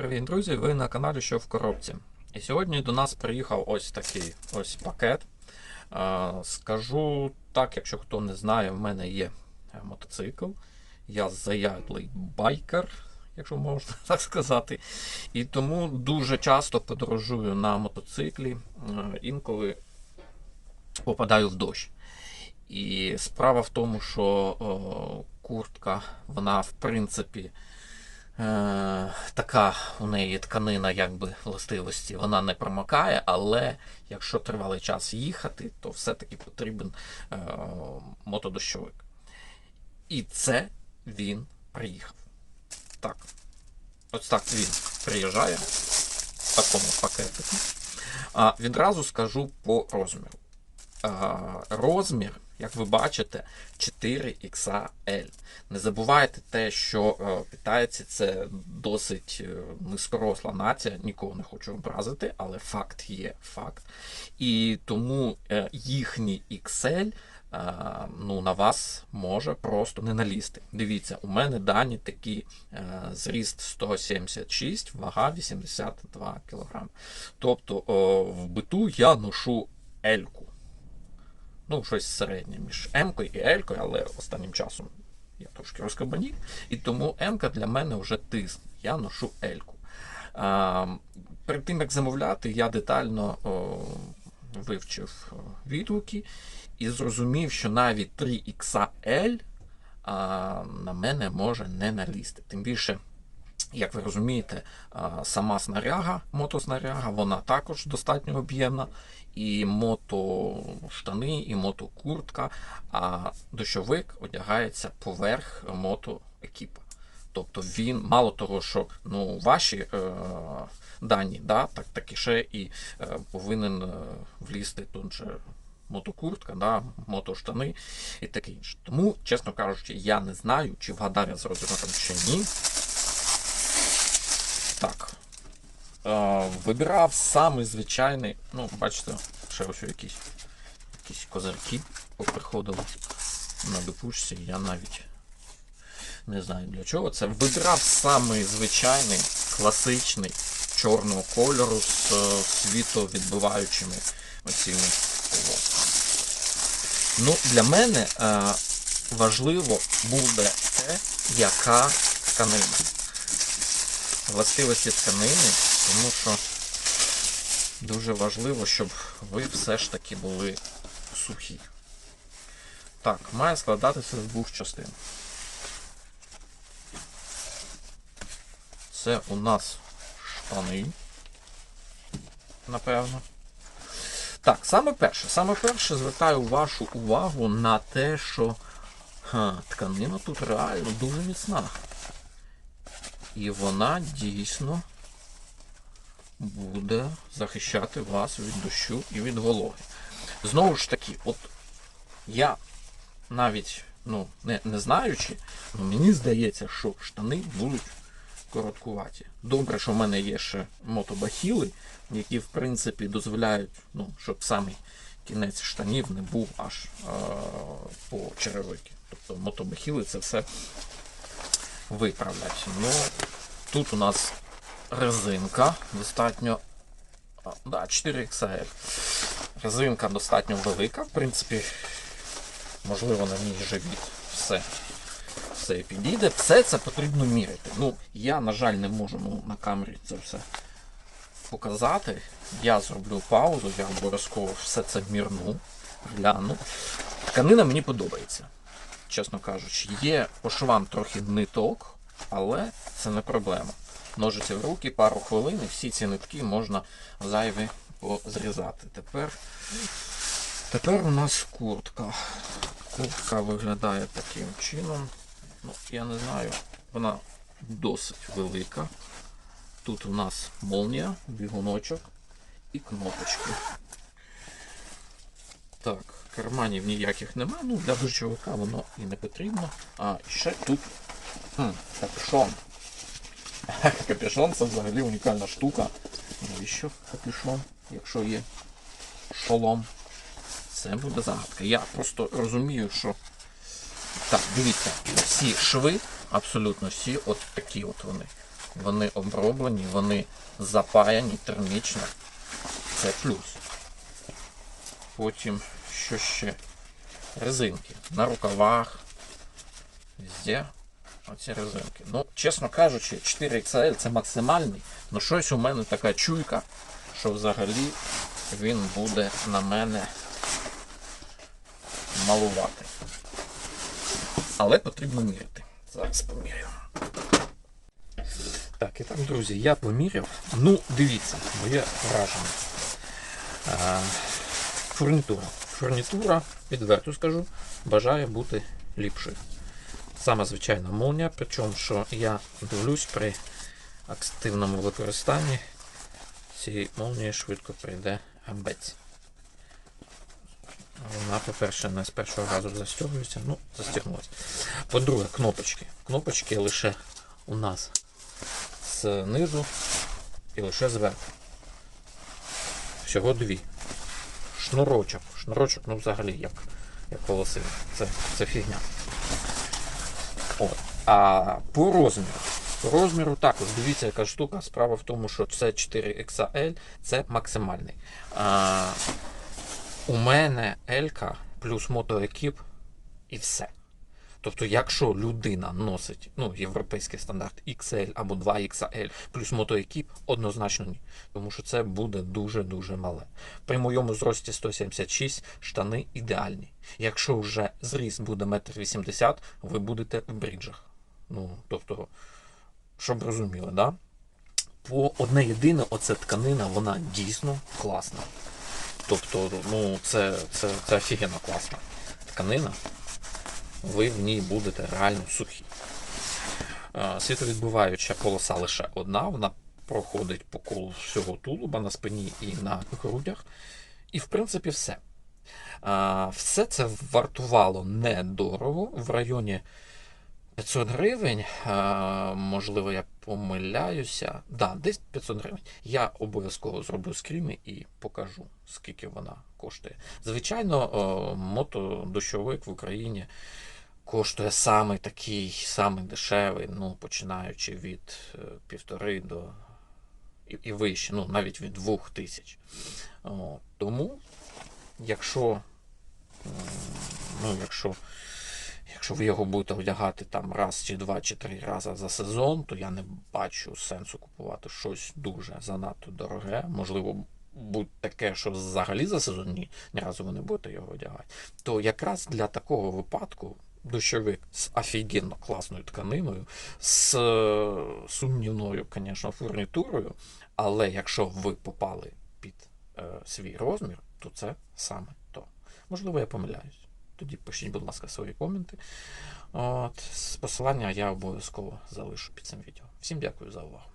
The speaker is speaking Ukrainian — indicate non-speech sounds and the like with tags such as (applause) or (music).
Привіт, друзі! Ви на каналі Що в коробці. І сьогодні до нас приїхав ось такий ось пакет. Скажу так, якщо хто не знає, в мене є е, мотоцикл. Я заядлий байкер, якщо можна (laughs) так сказати. І тому дуже часто подорожую на мотоциклі, е, інколи попадаю в дощ. І справа в тому, що куртка, вона в принципі. Е, така у неї тканина, якби властивості, вона не промокає, але якщо тривалий час їхати, то все-таки потрібен е, мотодощовик. І це він приїхав. Так. Ось так він приїжджає в такому пакетику. А відразу скажу по розміру. А, розмір, як ви бачите, 4XL. Не забувайте те, що е, китайці це досить е, низькоросла нація, нікого не хочу образити, але факт є факт. І тому е, їхній XL ну, на вас може просто не налізти. Дивіться, у мене дані такі зріст 176, вага 82 кг. Тобто в биту я ношу L-ку. Ну, щось середнє між М-кою і L-кою, але останнім часом я трошки розкабанів. І тому М-ка для мене вже тиск. Я ношу. А, перед тим як замовляти, я детально о, вивчив відгуки і зрозумів, що навіть 3XL а, на мене може не налізти. Тим більше. Як ви розумієте, сама снаряга, мотоснаряга, вона також достатньо об'ємна. І мотоштани, і мотокуртка, а дощовик одягається поверх мотоекіпа. Тобто він, мало того, що ну, ваші е, дані, да, так, так і ще і е, повинен е, влізти тут же мотокуртка, да, мотоштани і таке інше. Тому, чесно кажучи, я не знаю, чи вгадав я з розміром чи ні. Так. Е, вибирав самий звичайний, ну, бачите, ще ось якісь, якісь козирки поприходили на допушці, я навіть не знаю для чого це. Вибирав самий звичайний, класичний, чорного кольору з е, світовідбиваючими оціми полосками. Ну, для мене е, важливо буде те, яка тканина властивості тканини, тому що дуже важливо, щоб ви все ж таки були сухі. Так, має складатися з двох частин. Це у нас штани, напевно. Так, саме перше, саме перше звертаю вашу увагу на те, що ха, тканина тут реально дуже міцна. І вона дійсно буде захищати вас від дощу і від вологи. Знову ж таки, от я навіть ну, не, не знаючи, ну, мені здається, що штани будуть короткуваті. Добре, що в мене є ще мотобахіли, які в принципі дозволяють, ну, щоб самий кінець штанів не був аж е- по черевики. Тобто мотобахіли це все виправлять. Ну, тут у нас резинка достатньо. Да, 4XL. Резинка достатньо велика, в принципі, можливо, на ній живіт все. Все підійде. Все це потрібно міряти. Ну, я, на жаль, не можу ну, на камері це все показати. Я зроблю паузу, я обов'язково все це мірну, гляну. Тканина мені подобається чесно кажучи. Є по швам трохи ниток, але це не проблема. Ножиці в руки, пару хвилин, і всі ці нитки можна зайві позрізати. Тепер тепер у нас куртка. Куртка виглядає таким чином. Ну, Я не знаю, вона досить велика. Тут у нас молнія, бігуночок і кнопочки. Карманів ніяких нема, ну для дощовика воно і не потрібно. А ще тут хм, капюшон. (laughs) Капюшон це взагалі унікальна штука. Навіщо капюшон, якщо є шолом? Це буде загадка. Я просто розумію, що. Так, дивіться, всі шви, абсолютно всі, от такі от вони. вони оброблені, вони запаяні термічно. Це плюс. Потім що ще? Резинки. На рукавах. Везде. Оці резинки. Ну, чесно кажучи, 4XL це максимальний. Ну щось у мене така чуйка, що взагалі він буде на мене малувати. Але потрібно міряти. Зараз поміряю. Так, і так, друзі, я поміряв. Ну, дивіться, моє враження. А, фурнітура. Фурнітура, відверто скажу, бажає бути ліпшою. Саме звичайна молния, причому що я дивлюсь при активному використанні цієї молнії швидко прийде гамбець. Вона, по-перше, не з першого разу застягується, ну, застягнулася. По-друге, кнопочки. Кнопочки лише у нас знизу і лише зверху. Всього дві. Шнурочок. Шнурочок, ну взагалі як, як волосин. Це, це фігня. От. А по розміру. По розміру також дивіться, яка штука. Справа в тому, що це 4XL, це максимальний. А, у мене L плюс мотоекіп і все. Тобто, якщо людина носить ну, європейський стандарт XL або 2XL плюс мотоекіп, однозначно ні. Тому що це буде дуже-дуже мале. При моєму зрості 176 штани ідеальні. Якщо вже зріст буде 1,80 м, ви будете в бріджах. Ну, тобто, щоб розуміли, да? По одне єдине, оця тканина, вона дійсно класна. Тобто, ну, це, це, це офігенно класна тканина ви в ній будете реально сухі. Е, Світовідбиваюча полоса лише одна, вона проходить по колу всього тулуба на спині і на грудях. І, в принципі, все. Е, Все це вартувало недорого в районі 500 гривень. Е, Можливо, я помиляюся. Да, десь 500 гривень. Я обов'язково зроблю скріми і покажу, скільки вона коштує. Звичайно, мотодощовик в Україні коштує саме такий, самий дешевий, ну, починаючи від е, півтори до і, і вище, ну, навіть від двох тисяч. О, тому, якщо, ну, якщо, якщо ви його будете одягати там раз чи два чи три рази за сезон, то я не бачу сенсу купувати щось дуже занадто дороге. Можливо, будь таке, що взагалі за сезон ні, ні разу ви не будете його одягати. То якраз для такого випадку дощовик з офігенно класною тканиною, з е, сумнівною, звісно, фурнітурою, але якщо ви попали під е, свій розмір, то це саме то. Можливо, я помиляюсь. Тоді пишіть, будь ласка, свої коменти. От, посилання я обов'язково залишу під цим відео. Всім дякую за увагу.